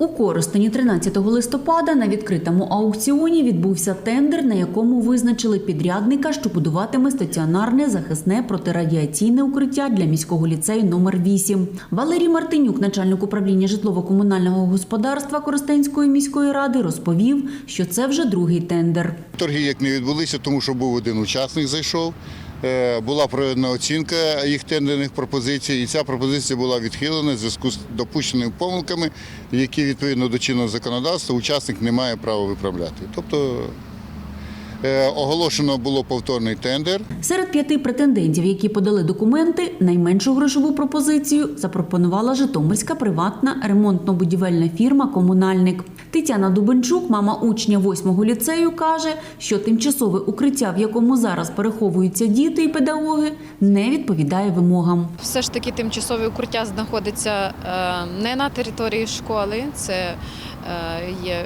У Коростені 13 листопада на відкритому аукціоні відбувся тендер, на якому визначили підрядника, що будуватиме стаціонарне захисне протирадіаційне укриття для міського ліцею номер 8 Валерій Мартинюк, начальник управління житлово-комунального господарства Коростенської міської ради, розповів, що це вже другий тендер. Торги як не відбулися, тому що був один учасник зайшов. Е, Була проведена оцінка їх тендерних пропозицій, і ця пропозиція була відхилена в зв'язку з допущеними помилками, які відповідно до чинного законодавства учасник не має права виправляти. Тобто е, оголошено було повторний тендер. Серед п'яти претендентів, які подали документи, найменшу грошову пропозицію запропонувала Житомирська приватна ремонтно-будівельна фірма Комунальник. Тетяна Дубенчук, мама учня 8-го ліцею, каже, що тимчасове укриття, в якому зараз переховуються діти і педагоги, не відповідає вимогам. Все ж таки тимчасове укриття знаходиться е, не на території школи, це е, є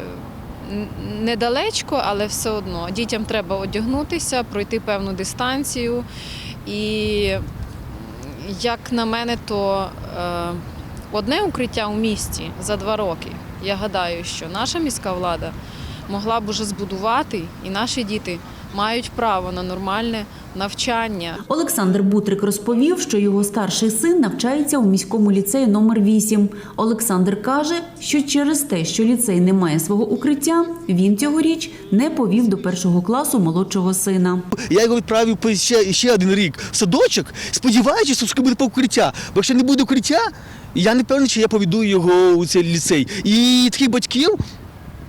недалечко, але все одно дітям треба одягнутися, пройти певну дистанцію. І як на мене, то е, одне укриття у місті за два роки. Я гадаю, що наша міська влада могла б уже збудувати, і наші діти мають право на нормальне навчання. Олександр Бутрик розповів, що його старший син навчається у міському ліцеї номер 8 Олександр каже, що через те, що ліцей не має свого укриття, він цьогоріч не повів до першого класу молодшого сина. Я його відправив по ще, ще один рік в садочок, сподіваючись, що буде укриття. Бо якщо не буде укриття, я не певний, чи я поведу його у цей ліцей. І таких батьків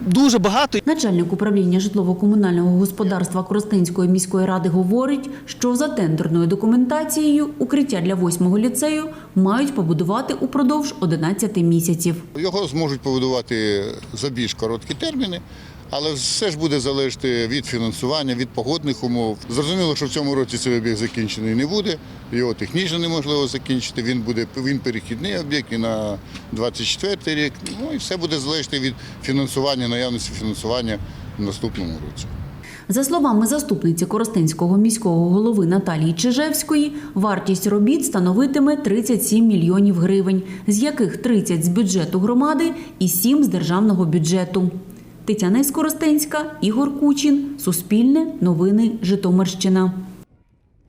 дуже багато. Начальник управління житлово-комунального господарства Коростенської міської ради говорить, що за тендерною документацією укриття для восьмого ліцею мають побудувати упродовж 11 місяців. Його зможуть побудувати за більш короткі терміни, але все ж буде залежати від фінансування, від погодних умов. Зрозуміло, що в цьому році цей об'єкт закінчений не буде. Його технічно неможливо закінчити. Він буде він перехідний об'єкт і на 24 рік. Ну і все буде залежати від фінансування, наявності фінансування в наступному році. За словами заступниці Коростенського міського голови Наталії Чижевської, вартість робіт становитиме 37 мільйонів гривень, з яких 30 з бюджету громади і 7 з державного бюджету. Тетяна Іскоростенська, Ігор Кучин, Суспільне, Новини, Житомирщина.